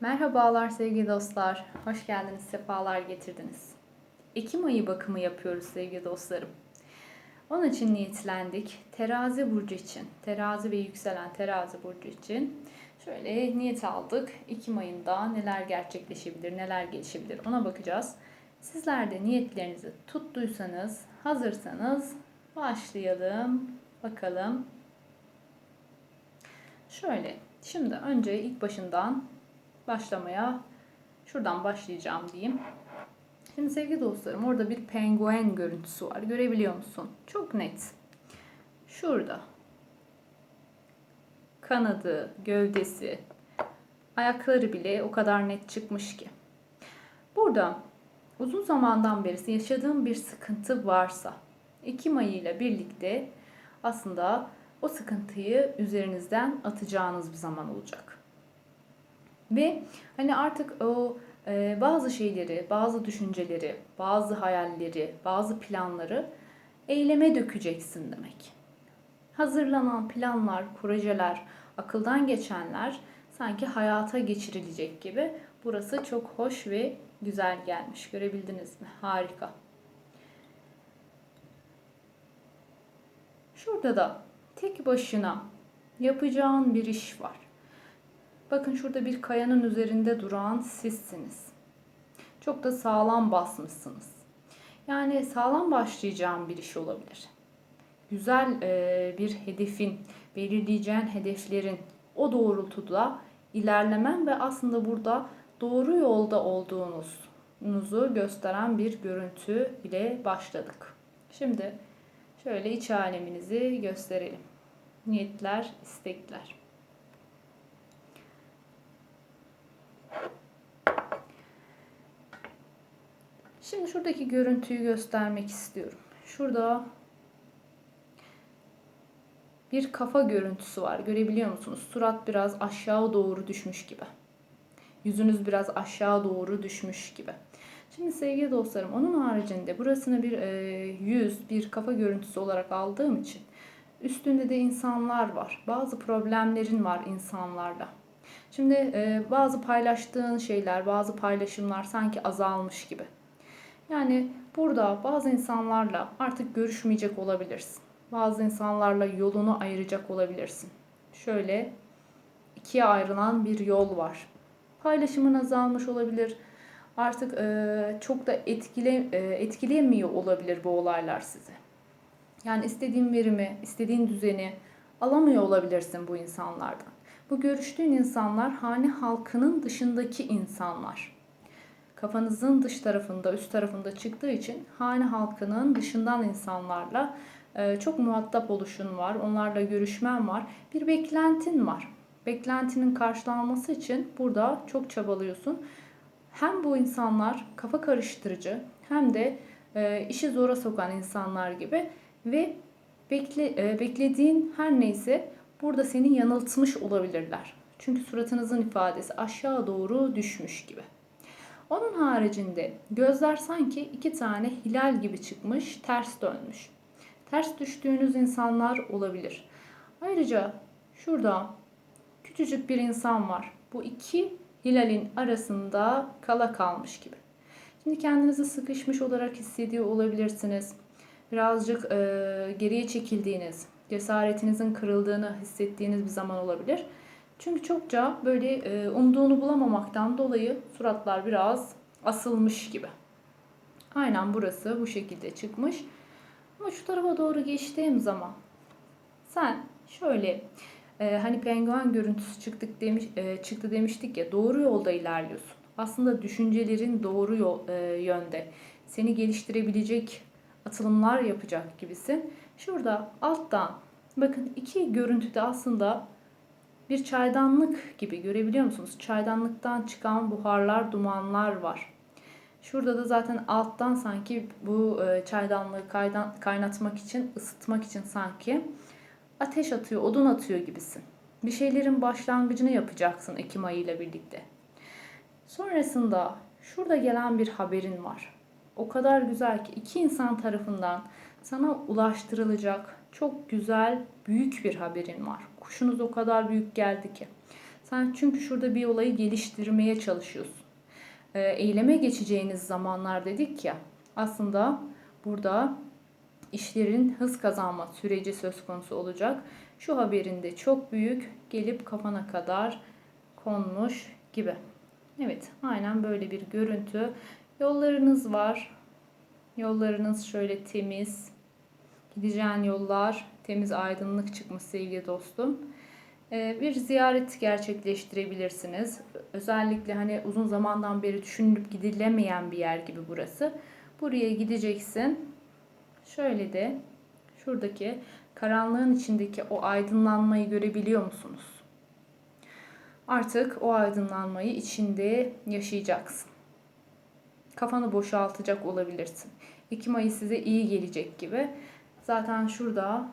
Merhabalar sevgili dostlar. Hoş geldiniz, sefalar getirdiniz. Ekim ayı bakımı yapıyoruz sevgili dostlarım. Onun için niyetlendik. Terazi burcu için, terazi ve yükselen terazi burcu için şöyle niyet aldık. Ekim ayında neler gerçekleşebilir, neler gelişebilir ona bakacağız. Sizler de niyetlerinizi tuttuysanız, hazırsanız başlayalım. Bakalım. Şöyle, şimdi önce ilk başından başlamaya şuradan başlayacağım diyeyim. Şimdi sevgili dostlarım orada bir penguen görüntüsü var. Görebiliyor musun? Çok net. Şurada. Kanadı, gövdesi, ayakları bile o kadar net çıkmış ki. Burada uzun zamandan beri yaşadığım bir sıkıntı varsa Ekim ayı ile birlikte aslında o sıkıntıyı üzerinizden atacağınız bir zaman olacak. Ve hani artık o e, bazı şeyleri, bazı düşünceleri, bazı hayalleri, bazı planları eyleme dökeceksin demek. Hazırlanan planlar, projeler, akıldan geçenler sanki hayata geçirilecek gibi. Burası çok hoş ve güzel gelmiş. Görebildiniz mi? Harika. Şurada da tek başına yapacağın bir iş var. Bakın şurada bir kayanın üzerinde duran sizsiniz. Çok da sağlam basmışsınız. Yani sağlam başlayacağım bir iş olabilir. Güzel e, bir hedefin, belirleyeceğin hedeflerin o doğrultuda ilerlemen ve aslında burada doğru yolda olduğunuzu gösteren bir görüntü ile başladık. Şimdi şöyle iç aleminizi gösterelim. Niyetler, istekler. Şimdi şuradaki görüntüyü göstermek istiyorum. Şurada bir kafa görüntüsü var. Görebiliyor musunuz? Surat biraz aşağı doğru düşmüş gibi. Yüzünüz biraz aşağı doğru düşmüş gibi. Şimdi sevgili dostlarım onun haricinde burasını bir e, yüz, bir kafa görüntüsü olarak aldığım için üstünde de insanlar var. Bazı problemlerin var insanlarla. Şimdi e, bazı paylaştığın şeyler, bazı paylaşımlar sanki azalmış gibi. Yani burada bazı insanlarla artık görüşmeyecek olabilirsin. Bazı insanlarla yolunu ayıracak olabilirsin. Şöyle ikiye ayrılan bir yol var. Paylaşımın azalmış olabilir. Artık e, çok da etkile, e, etkilemiyor olabilir bu olaylar sizi. Yani istediğin verimi, istediğin düzeni alamıyor olabilirsin bu insanlardan. Bu görüştüğün insanlar hane halkının dışındaki insanlar kafanızın dış tarafında, üst tarafında çıktığı için hane halkının dışından insanlarla e, çok muhatap oluşun var. Onlarla görüşmen var. Bir beklentin var. Beklentinin karşılanması için burada çok çabalıyorsun. Hem bu insanlar kafa karıştırıcı hem de e, işi zora sokan insanlar gibi ve bekle, e, beklediğin her neyse burada seni yanıltmış olabilirler. Çünkü suratınızın ifadesi aşağı doğru düşmüş gibi. Onun haricinde gözler sanki iki tane hilal gibi çıkmış, ters dönmüş. Ters düştüğünüz insanlar olabilir. Ayrıca şurada küçücük bir insan var. Bu iki hilalin arasında kala kalmış gibi. Şimdi kendinizi sıkışmış olarak hissediyor olabilirsiniz. Birazcık e, geriye çekildiğiniz, cesaretinizin kırıldığını hissettiğiniz bir zaman olabilir. Çünkü çokça böyle e, umduğunu bulamamaktan dolayı suratlar biraz asılmış gibi. Aynen burası bu şekilde çıkmış. Ama şu tarafa doğru geçtiğim zaman sen şöyle e, hani penguen görüntüsü çıktık demiş e, çıktı demiştik ya doğru yolda ilerliyorsun. Aslında düşüncelerin doğru yol, e, yönde. Seni geliştirebilecek atılımlar yapacak gibisin. Şurada alttan bakın iki görüntüde aslında bir çaydanlık gibi görebiliyor musunuz? Çaydanlıktan çıkan buharlar, dumanlar var. Şurada da zaten alttan sanki bu e, çaydanlığı kaynatmak için, ısıtmak için sanki ateş atıyor, odun atıyor gibisin. Bir şeylerin başlangıcını yapacaksın Ekim ayı ile birlikte. Sonrasında şurada gelen bir haberin var. O kadar güzel ki iki insan tarafından sana ulaştırılacak çok güzel, büyük bir haberin var. Kuşunuz o kadar büyük geldi ki. Sen çünkü şurada bir olayı geliştirmeye çalışıyorsun. Ee, eyleme geçeceğiniz zamanlar dedik ya. Aslında burada işlerin hız kazanma süreci söz konusu olacak. Şu haberinde çok büyük gelip kafana kadar konmuş gibi. Evet, aynen böyle bir görüntü. Yollarınız var. Yollarınız şöyle temiz. Gideceğin yollar temiz, aydınlık çıkmış sevgili dostum. Ee, bir ziyaret gerçekleştirebilirsiniz. Özellikle hani uzun zamandan beri düşünülüp gidilemeyen bir yer gibi burası. Buraya gideceksin. Şöyle de şuradaki karanlığın içindeki o aydınlanmayı görebiliyor musunuz? Artık o aydınlanmayı içinde yaşayacaksın. Kafanı boşaltacak olabilirsin. Ekim ayı size iyi gelecek gibi. Zaten şurada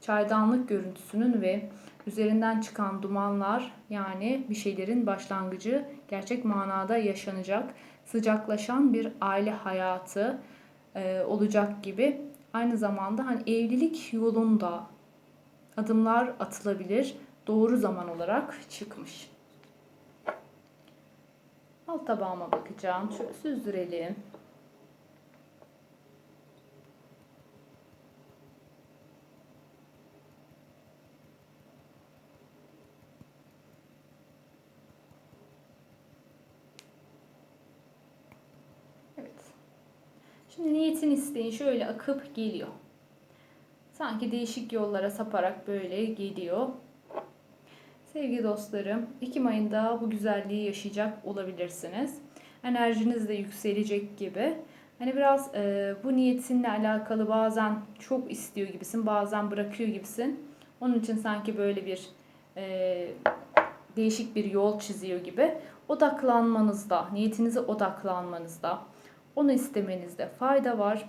çaydanlık görüntüsünün ve üzerinden çıkan dumanlar yani bir şeylerin başlangıcı gerçek manada yaşanacak. Sıcaklaşan bir aile hayatı e, olacak gibi. Aynı zamanda hani evlilik yolunda adımlar atılabilir. Doğru zaman olarak çıkmış. Alt tabağıma bakacağım. Şöyle süzdürelim. Evet. Şimdi niyetin isteğin şöyle akıp geliyor. Sanki değişik yollara saparak böyle geliyor. Sevgili dostlarım, Ekim ayında bu güzelliği yaşayacak olabilirsiniz. Enerjiniz de yükselecek gibi. Hani biraz e, bu niyetinle alakalı bazen çok istiyor gibisin, bazen bırakıyor gibisin. Onun için sanki böyle bir e, değişik bir yol çiziyor gibi. Odaklanmanızda, niyetinize odaklanmanızda, onu istemenizde fayda var.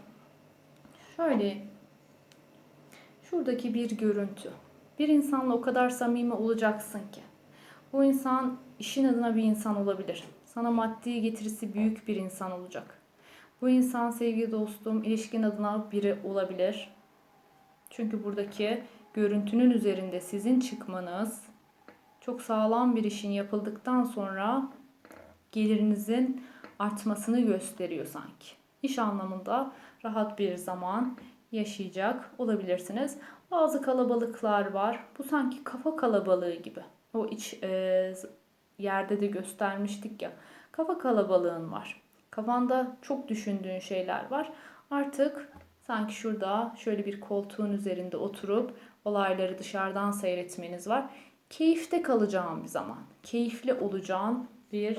Şöyle şuradaki bir görüntü. Bir insanla o kadar samimi olacaksın ki. Bu insan işin adına bir insan olabilir. Sana maddi getirisi büyük bir insan olacak. Bu insan sevgili dostum ilişkin adına biri olabilir. Çünkü buradaki görüntünün üzerinde sizin çıkmanız çok sağlam bir işin yapıldıktan sonra gelirinizin artmasını gösteriyor sanki. İş anlamında rahat bir zaman yaşayacak olabilirsiniz. Bazı kalabalıklar var. Bu sanki kafa kalabalığı gibi. O iç e, yerde de göstermiştik ya. Kafa kalabalığın var. Kafanda çok düşündüğün şeyler var. Artık sanki şurada şöyle bir koltuğun üzerinde oturup olayları dışarıdan seyretmeniz var. Keyifte kalacağım bir zaman. Keyifli olacağın bir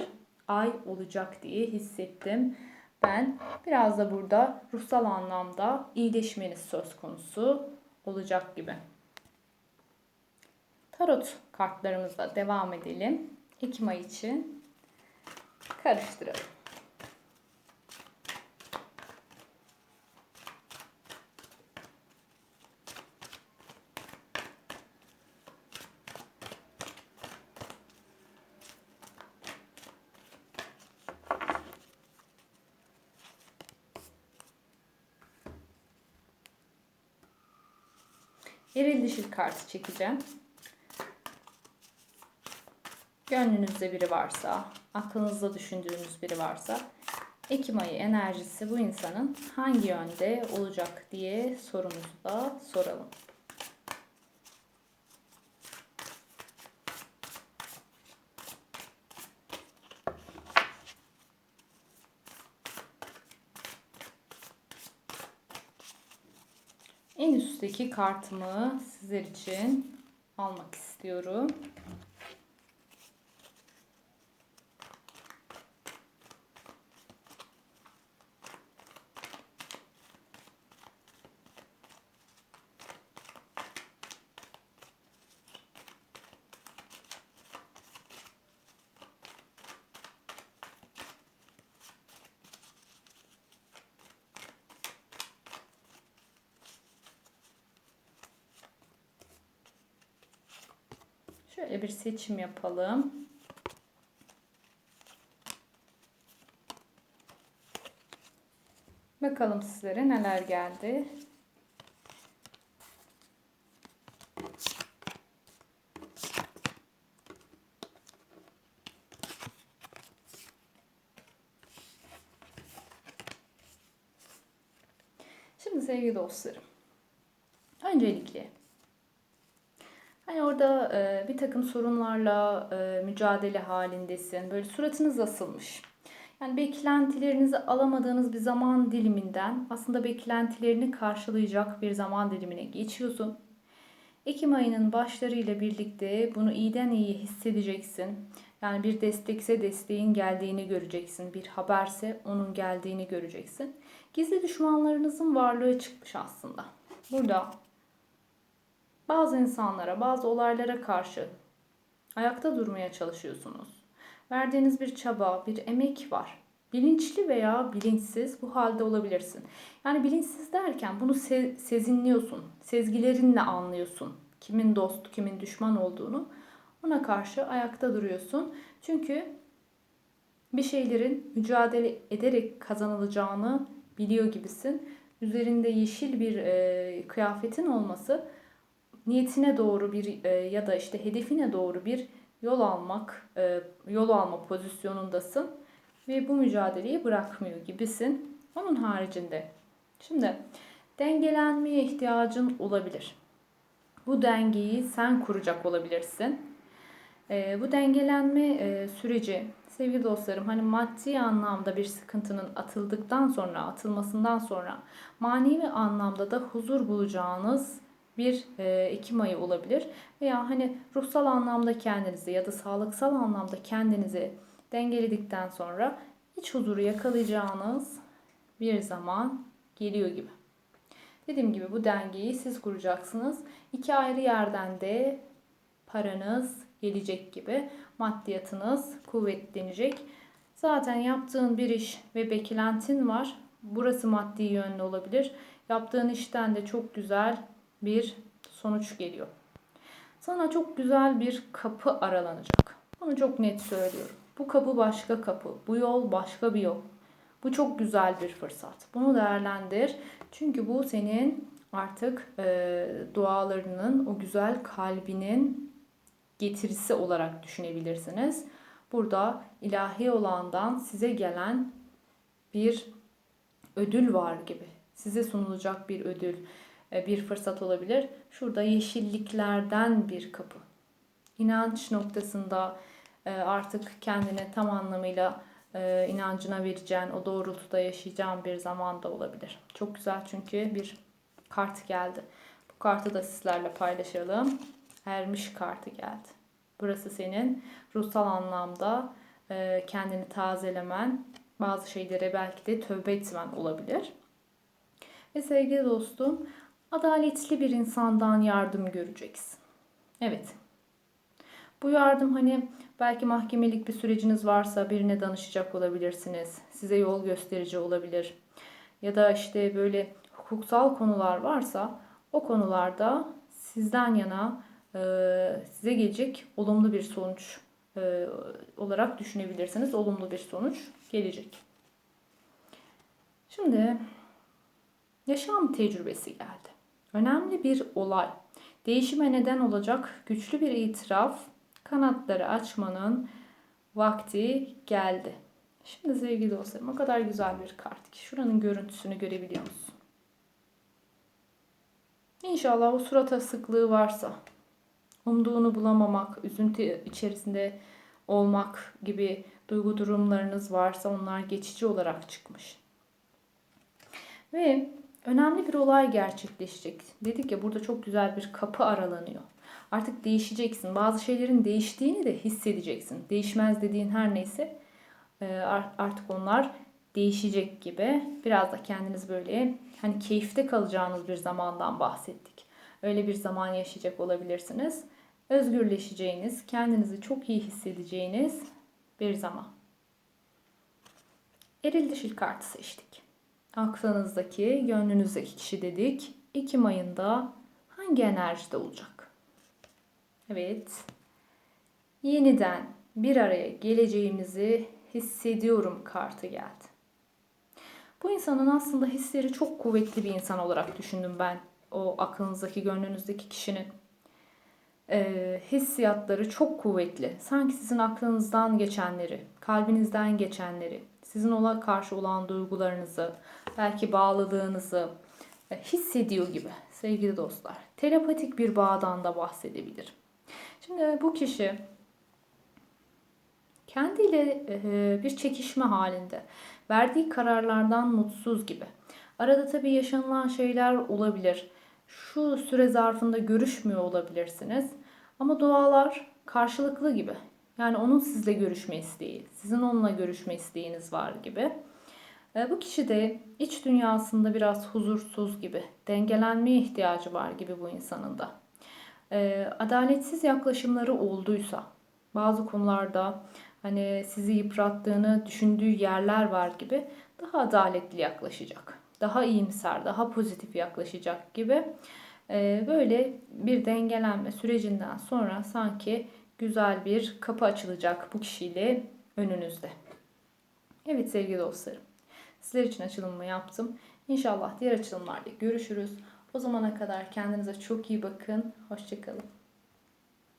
ay olacak diye hissettim. Ben biraz da burada ruhsal anlamda iyileşmeniz söz konusu olacak gibi. Tarot kartlarımızla devam edelim. Ekim ayı için karıştıralım. Eril dişil kartı çekeceğim. Gönlünüzde biri varsa, aklınızda düşündüğünüz biri varsa Ekim ayı enerjisi bu insanın hangi yönde olacak diye sorumuzu da soralım. En üstteki kartımı sizler için almak istiyorum. Şöyle bir seçim yapalım. Bakalım sizlere neler geldi. Şimdi sevgili dostlarım. Öncelikle hani orada e, bir takım sorunlarla e, mücadele halindesin. Böyle suratınız asılmış. Yani beklentilerinizi alamadığınız bir zaman diliminden aslında beklentilerini karşılayacak bir zaman dilimine geçiyorsun. Ekim ayının başlarıyla birlikte bunu iyiden iyi hissedeceksin. Yani bir destekse desteğin geldiğini göreceksin. Bir haberse onun geldiğini göreceksin. Gizli düşmanlarınızın varlığı çıkmış aslında. Burada bazı insanlara, bazı olaylara karşı ayakta durmaya çalışıyorsunuz. Verdiğiniz bir çaba, bir emek var. Bilinçli veya bilinçsiz bu halde olabilirsin. Yani bilinçsiz derken bunu se- sezinliyorsun. Sezgilerinle anlıyorsun. Kimin dost, kimin düşman olduğunu. Ona karşı ayakta duruyorsun. Çünkü bir şeylerin mücadele ederek kazanılacağını biliyor gibisin. Üzerinde yeşil bir e, kıyafetin olması niyetine doğru bir e, ya da işte hedefine doğru bir yol almak, e, yol alma pozisyonundasın ve bu mücadeleyi bırakmıyor gibisin. Onun haricinde şimdi dengelenmeye ihtiyacın olabilir. Bu dengeyi sen kuracak olabilirsin. E, bu dengelenme e, süreci sevgili dostlarım hani maddi anlamda bir sıkıntının atıldıktan sonra, atılmasından sonra manevi anlamda da huzur bulacağınız bir e, Ekim ayı olabilir. Veya hani ruhsal anlamda kendinizi ya da sağlıksal anlamda kendinizi dengeledikten sonra iç huzuru yakalayacağınız bir zaman geliyor gibi. Dediğim gibi bu dengeyi siz kuracaksınız. İki ayrı yerden de paranız gelecek gibi maddiyatınız kuvvetlenecek. Zaten yaptığın bir iş ve beklentin var. Burası maddi yönlü olabilir. Yaptığın işten de çok güzel bir sonuç geliyor. Sana çok güzel bir kapı aralanacak. Bunu çok net söylüyorum. Bu kapı başka kapı. Bu yol başka bir yol. Bu çok güzel bir fırsat. Bunu değerlendir. Çünkü bu senin artık e, dualarının, o güzel kalbinin getirisi olarak düşünebilirsiniz. Burada ilahi olandan size gelen bir ödül var gibi. Size sunulacak bir ödül, bir fırsat olabilir. Şurada yeşilliklerden bir kapı. İnanç noktasında e, artık kendine tam anlamıyla e, inancına vereceğin, o doğrultuda yaşayacağın bir zaman da olabilir. Çok güzel çünkü bir kart geldi. Bu kartı da sizlerle paylaşalım. Ermiş kartı geldi. Burası senin ruhsal anlamda e, kendini tazelemen, bazı şeylere belki de tövbe etmen olabilir. Ve sevgili dostum, adaletli bir insandan yardım göreceksin. Evet. Bu yardım hani belki mahkemelik bir süreciniz varsa birine danışacak olabilirsiniz. Size yol gösterici olabilir. Ya da işte böyle hukuksal konular varsa o konularda sizden yana e, size gelecek olumlu bir sonuç e, olarak düşünebilirsiniz. Olumlu bir sonuç gelecek. Şimdi yaşam tecrübesi geldi. Önemli bir olay. Değişime neden olacak güçlü bir itiraf, kanatları açmanın vakti geldi. Şimdi sevgili dostlarım o kadar güzel bir kart ki şuranın görüntüsünü görebiliyor musun? İnşallah o surat asıklığı varsa, umduğunu bulamamak, üzüntü içerisinde olmak gibi duygu durumlarınız varsa onlar geçici olarak çıkmış. Ve önemli bir olay gerçekleşecek. Dedik ya burada çok güzel bir kapı aralanıyor. Artık değişeceksin. Bazı şeylerin değiştiğini de hissedeceksin. Değişmez dediğin her neyse e, artık onlar değişecek gibi. Biraz da kendiniz böyle hani keyifte kalacağınız bir zamandan bahsettik. Öyle bir zaman yaşayacak olabilirsiniz. Özgürleşeceğiniz, kendinizi çok iyi hissedeceğiniz bir zaman. Eril dişil kartı seçtik. Aklınızdaki, gönlünüzdeki kişi dedik. Ekim ayında hangi enerjide olacak? Evet. Yeniden bir araya geleceğimizi hissediyorum kartı geldi. Bu insanın aslında hisleri çok kuvvetli bir insan olarak düşündüm ben. O aklınızdaki, gönlünüzdeki kişinin e, hissiyatları çok kuvvetli. Sanki sizin aklınızdan geçenleri, kalbinizden geçenleri, sizin ona karşı olan duygularınızı, belki bağlılığınızı, e, hissediyor gibi sevgili dostlar. Telepatik bir bağdan da bahsedebilir. Şimdi bu kişi kendiyle e, bir çekişme halinde. Verdiği kararlardan mutsuz gibi. Arada tabii yaşanılan şeyler olabilir. Şu süre zarfında görüşmüyor olabilirsiniz. Ama dualar karşılıklı gibi. Yani onun sizle görüşme isteği, sizin onunla görüşme isteğiniz var gibi. E, bu kişi de iç dünyasında biraz huzursuz gibi, dengelenmeye ihtiyacı var gibi bu insanın da. E, adaletsiz yaklaşımları olduysa, bazı konularda hani sizi yıprattığını düşündüğü yerler var gibi daha adaletli yaklaşacak. Daha iyimser, daha pozitif yaklaşacak gibi. E, böyle bir dengelenme sürecinden sonra sanki güzel bir kapı açılacak bu kişiyle önünüzde. Evet sevgili dostlarım. Sizler için açılımımı yaptım. İnşallah diğer açılımlarda görüşürüz. O zamana kadar kendinize çok iyi bakın. Hoşçakalın.